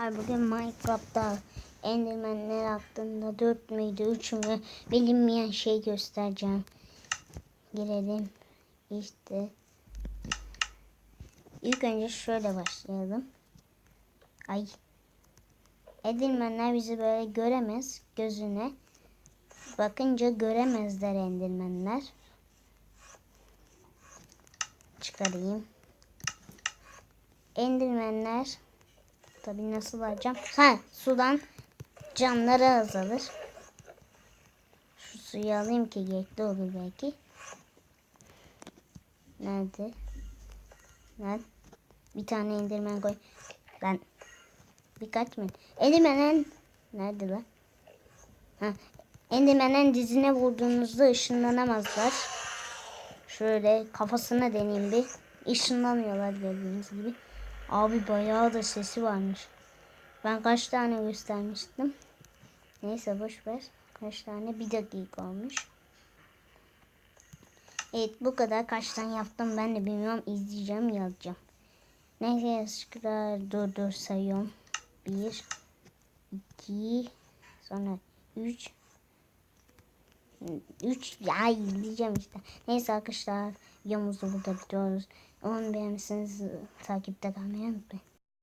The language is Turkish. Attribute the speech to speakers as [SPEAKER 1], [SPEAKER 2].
[SPEAKER 1] Bugün Minecraft'ta Enderman'ler hakkında 4 müydü 3 mü bilinmeyen şey göstereceğim. Girelim. İşte. İlk önce şöyle başlayalım. Ay. Enderman'ler bizi böyle göremez gözüne. Bakınca göremezler Enderman'ler. Çıkarayım. Enderman'ler Tabii nasıl alacağım? Ha sudan canları azalır. Şu suyu alayım ki gerekli olur belki. Nerede? Nerede? Bir tane indirmen koy. Ben birkaç mı? Endirmenen nerede lan? Ha, Endirmenen dizine vurduğunuzda ışınlanamazlar. Şöyle kafasına deneyeyim bir. Işınlanıyorlar gördüğünüz gibi. Abi bayağı da sesi varmış. Ben kaç tane göstermiştim. Neyse boş ver. Kaç tane? Bir dakika olmuş. Evet bu kadar. Kaç tane yaptım ben de bilmiyorum. İzleyeceğim yazacağım. Neyse yazıklar. Dur dur sayıyorum. Bir, iki, sonra üç, üç ya izleyeceğim işte. Neyse arkadaşlar videomuzu burada bitiriyoruz. Umarım beğenmişsiniz. Takipte kalmayı unutmayın.